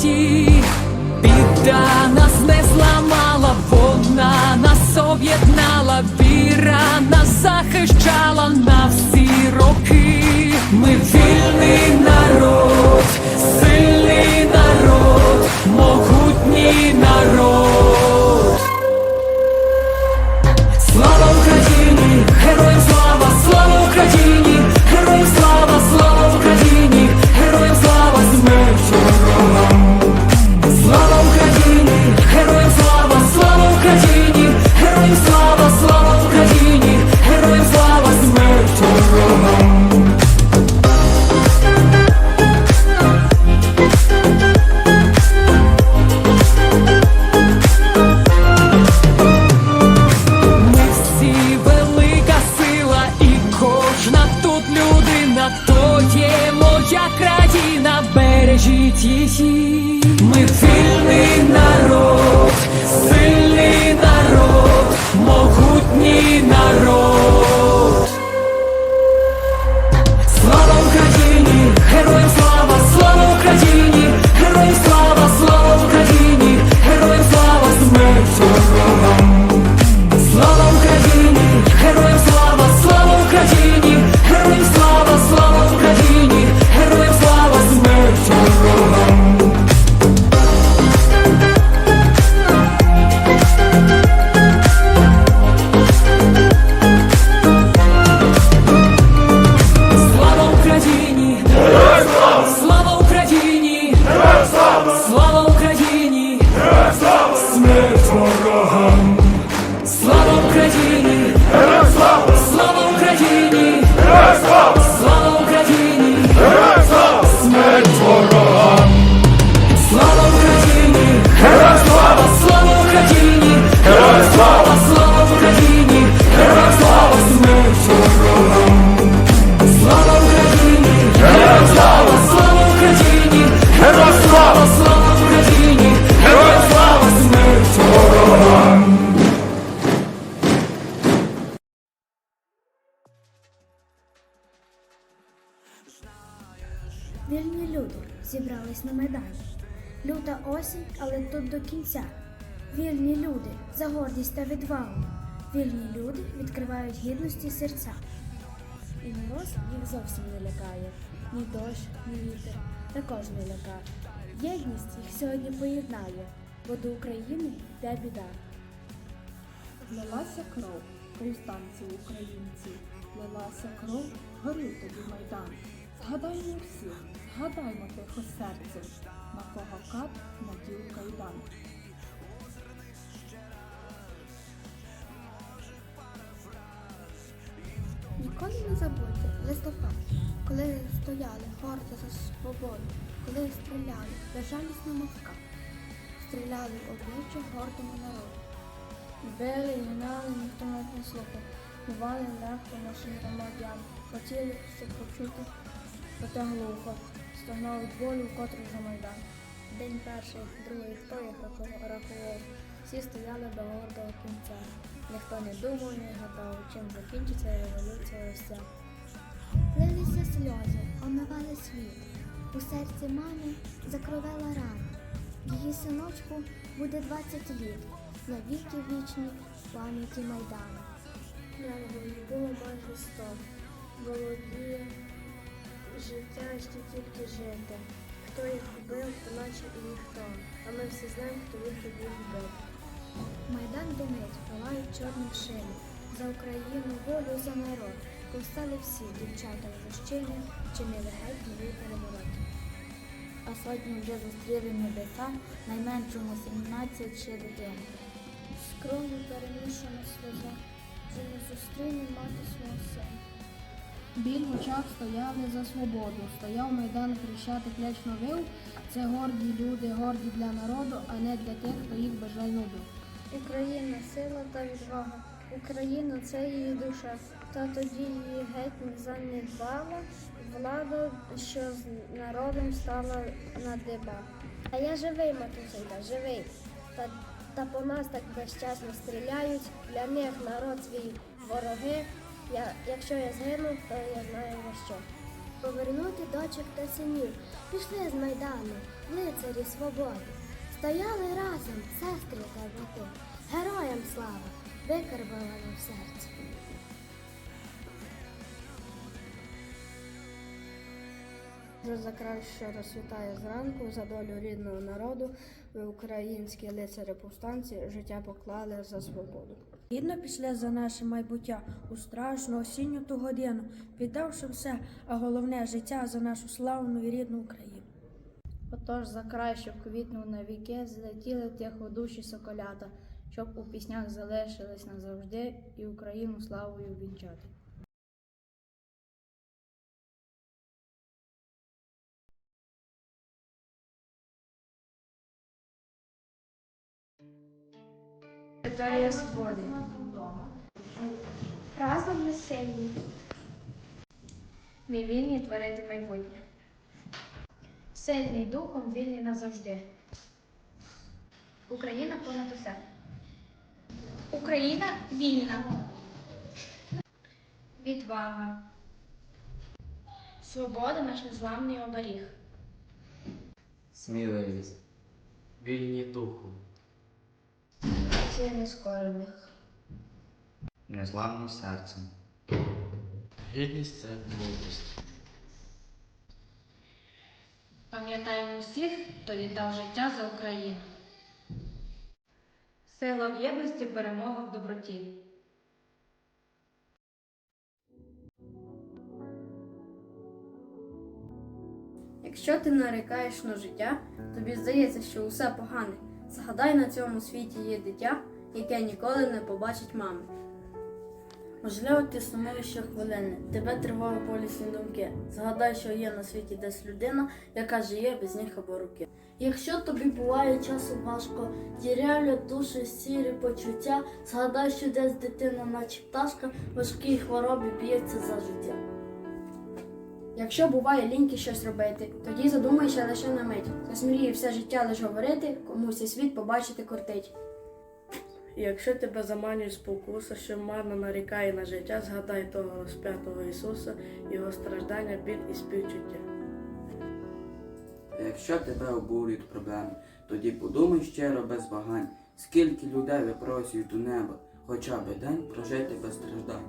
житті, біда нас не зламала, вона нас об'єднала, віра нас захищала. 谢谢 Слава зібрались на майдані. Люта осінь, але тут до кінця. Вільні люди за гордість та відвагу. Вільні люди відкривають гідності серця. І мороз їх зовсім не лякає. Ні дощ, ні вітер, також не лякає. Єдність їх сьогодні поєднає, бо до України йде біда. Лилася кров, повстанці українці, лилася кров, горів тобі майдан. Згадаймо всіх, згадаймо тихо серцем, на кого кат надів кайдан. Ніколи не забудьте листопад, коли стояли гордо за свободу, коли стріляли безжалісно мовка, стріляли в обличчя гордому народу. Били і гнали, ніхто нас не слухав. Бували легко нашим громадян. Хотіли все почути, проте глухо. Стогнав від болю, вкотре за майдан. День перший, другий, хто їх рахував. Всі стояли до гордого кінця. Ніхто не думав, не гадав, чим закінчиться революція ось ця. Лилися сльози, омивали світ. У серці мами закровела рана. Її синочку буде 20 літ, навіки вічні в пам'яті Майдану. Nerвів було майже сто. Володіє життя ще тільки жити. Хто їх вбив, то наче і ніхто. А ми всі знаємо, хто їх тоді вбив. Майдан димить, палають чорним шини. За Україну, волю за народ. Повстали всі дівчата в мужчини, чинили геть новий переворот. А сотні вже зустріли небеса, найменшому 17 ще дитини. З кров'ю перемішана сльоза, вже не зустріне мати свого сина. Біль в очах стояли за свободу, стояв майдан хрещатик лячно вив. Це горді люди, горді для народу, а не для тих, хто їх бажально бив. Україна сила та відвага. Україна це її душа. Та тоді її геть не занедбала влада, що з народом стала на диба. А я живий, матусенька, живий. Та, та по нас так безчасно стріляють. Для них народ свій вороги. Я, якщо я згину, то я знаю на що. Повернути дочок та синів, пішли з майдану, лицарі свободи. Стояли разом, сестри та брати. Героям слава, викарбовано в серці. Вже за край, що розсвітає зранку, за долю рідного народу, ви українські лицарі повстанці життя поклали за свободу. Гідно пішли за наше майбуття у страшну осінню ту годину, віддавши все, а головне життя за нашу славну і рідну Україну. Отож за край, щоб квітнув на віки, злетіли тихо душі соколята, щоб у піснях залишились назавжди і Україну славою вінчати. Територія свободи. Разом ми сильні. Ми вільні творити майбутнє. Сильний духом, вільний назавжди. Україна понад усе. Україна вільна. Відвага. Свобода наш незламний оберіг. Сміливість, вільні духу, Сила нескорених. незламні серцем. Гідність це мудрість. Пам'ятаємо всіх, хто віддав життя за Україну. Сила в єдності, перемога в доброті. Якщо ти нарікаєш на життя, тобі здається, що усе погане. Згадай, на цьому світі є дитя, яке ніколи не побачить мами. Можливо, ти сумуєш щохвилини, тебе тривога болісні думки. Згадай, що є на світі десь людина, яка живе без ніг або руки. Якщо тобі буває часом важко, дірявлять душі сірі почуття, згадай, що десь дитина, наче пташка, важкій хворобі б'ється за життя. Якщо буває ліньки щось робити, тоді задумайся лише на мить. Засміріє все життя лиш говорити, комусь і світ побачити кортить. Якщо тебе заманює спокуса, що марно нарікає на життя, згадай того розп'ятого Ісуса, Його страждання, біль і співчуття. Якщо тебе обурюють проблеми, тоді подумай щиро без вагань, скільки людей випросюють у неба, хоча б день прожити без страждань.